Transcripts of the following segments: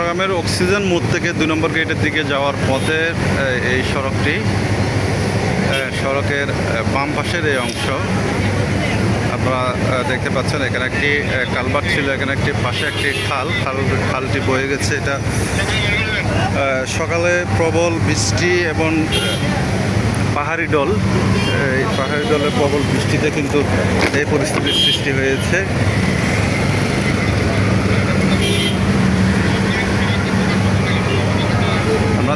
চট্টগ্রামের অক্সিজেন মোড় থেকে দুই নম্বর গেটের দিকে যাওয়ার পথে এই সড়কটি সড়কের বাম পাশের এই অংশ। আপনারা দেখতে পাচ্ছেন, এখানে একটি কালভার্ট ছিল, এখানে একটি পাশে একটি খাল। খাল, খালটি বয়ে গেছে। এটা সকালে প্রবল বৃষ্টি এবং পাহাড়ি ডল। এই পাহাড়ি ডলের প্রবল বৃষ্টিতে কিন্তু এই পরিস্থিতির সৃষ্টি হয়েছে।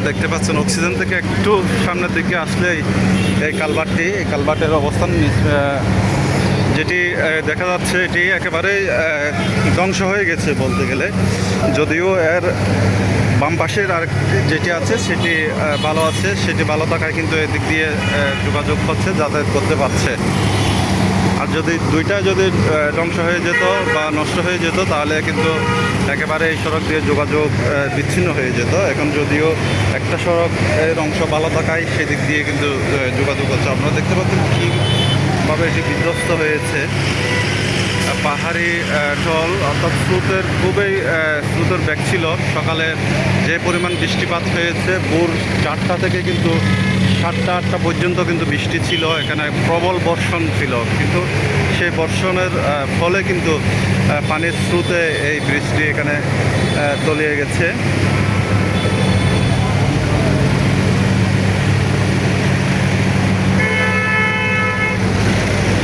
দেখতে পাচ্ছেন অক্সিজেন থেকে একটু সামনের দিকে আসলেই এই কালবারটি এই কালভার্টের অবস্থান যেটি দেখা যাচ্ছে এটি একেবারেই ধ্বংস হয়ে গেছে বলতে গেলে। যদিও এর বাম পাশের আর যেটি আছে, সেটি ভালো আছে, সেটি ভালো থাকায় কিন্তু এদিক দিয়ে যোগাযোগ হচ্ছে, যাতায়াত করতে পারছে। আর যদি দুইটা যদি ধ্বংস হয়ে যেত বা নষ্ট হয়ে যেত, তাহলে কিন্তু একেবারে এই সড়ক দিয়ে যোগাযোগ বিচ্ছিন্ন হয়ে যেত। এখন যদিও একটা সড়ক এর অংশ ভালো থাকায় সেদিক দিয়ে কিন্তু যোগাযোগ হচ্ছে। আপনারা দেখতে পাচ্ছেন কীভাবে এটি বিধ্বস্ত হয়েছে। পাহাড়ি ঢল, অর্থাৎ স্রোতের খুবই স্রোতের ব্যাগ ছিল। সকালে যে পরিমাণ বৃষ্টিপাত হয়েছে, ভোর চারটা থেকে কিন্তু সাতটা আটটা পর্যন্ত কিন্তু বৃষ্টি ছিল, এখানে প্রবল বর্ষণ ছিল। কিন্তু সেই বর্ষণের ফলে কিন্তু পানির স্রোতে এই বৃষ্টি এখানে তলিয়ে গেছে।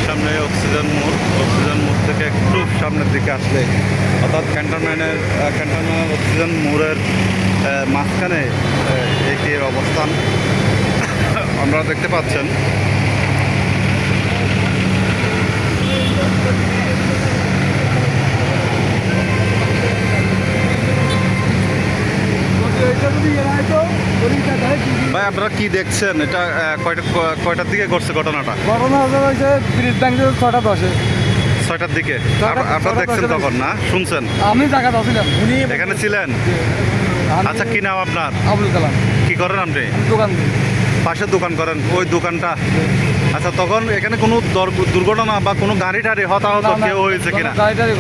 সামনে অক্সিজেন মোড় অক্সিজেন মোড় থেকে একটু সামনের দিকে আসলে, অর্থাৎ ক্যান্টনমেন্টের ক্যান্টনমেন্ট অক্সিজেন মোড়ের মাঝখানে এটির অবস্থান। আপনারা দেখতে পাচ্ছেন। ভাই আপনারা কি দেখছেন? এটা কয়টা কয়টার দিকে ঘটছে ঘটনাটা? ঘটনা হয়েছে ব্রিজ ছটা দশে। ছয়টার দিকে? আপনারা দেখছেন তখন না? শুনছেন? আমি টাকা দছিলাম উনি এখানে ছিলেন? আচ্ছা কি নাম আপনার? আবুল কালাম। কি করেন আপনি? দোকান। পাশে দোকান করেন ওই দোকানটা। আচ্ছা তখন এখানে কোনো দর- দুর্ঘটনা বা কোনো গাড়ি টাড়ি হতাহত কেউ হয়েছে কোনো গাড়ি টাড়ি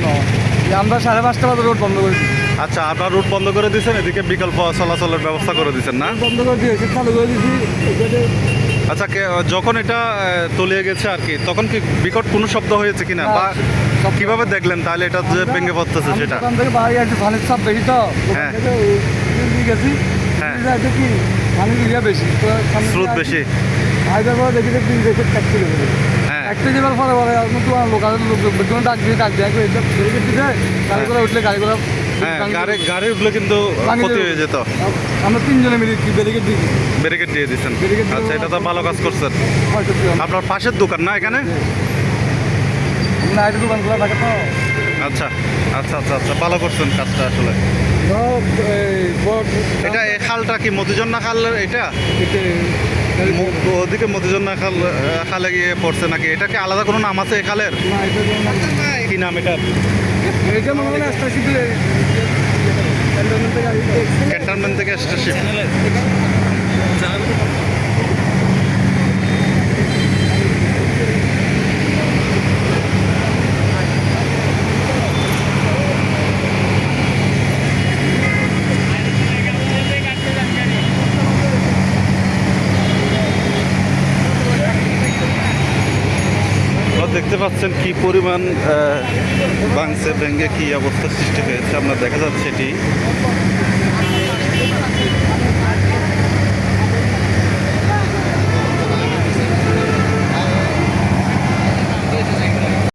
নয়। আমরা সাড়ে পাঁচটা বাজে রোড বন্ধ করেছি। আচ্ছা আপনার রুট বন্ধ করে দিয়েছেন এদিকে বিকল্প চলাচলের ব্যবস্থা করে দিয়েছেন না? বন্ধ করে দিয়েছি চালু করে দিয়েছি। আচ্ছা যখন এটা তলিয়ে গেছে আর কি তখন কি বিকট কোনো শব্দ হয়েছে কিনা? বা কীভাবে দেখলেন তাহলে এটা যে ভেঙে পড়তেছে সেটা? থেকে বাইরে একটু বেশি তো। হ্যাঁ। গেছি। হ্যাঁ। কি? ইয়া বেশি স্রোত বেশি। পরে দেখি দেখে লেগে হ্যাঁ। পরে বলে তোমার লোকাল লোকজন ডাক দিয়ে ডাক দিয়ে এটা ব্রেকেট দিতে গাড়ি করে উঠলে হ্যাঁ গাড়ি গাড়ি উঠলে কিন্তু ক্ষতি হয়ে যেত। আমরা তিনজনে মিলে ব্যারিকেড দিয়েছি। ব্যারিকেড দিয়ে দিচ্ছেন আচ্ছা এটা তো ভালো কাজ করছেন। আপনার পাশের দোকান না এখানে? নাইটের দোকান খোলা থাকে তো। আচ্ছা আচ্ছা আচ্ছা আচ্ছা ভালো করছেন কাজটা আসলে ধরো, এই বড়- এটা এই খালটা কি মতিজন্না খাল এটা? ওদিকে মতিজন্না খাল খালে গিয়ে পড়ছে নাকি? এটা কি আলাদা কোনো নাম আছে এই খালের। কি নাম এটা ক্যান্টনমেন্ট থেকে স্টেশন আপনারা দেখতে পাচ্ছেন কি পরিমাণ বাংসে ব্যাঙ্গে কি অবস্থা সৃষ্টি হয়েছে। আপনার দেখা যাচ্ছে এটি।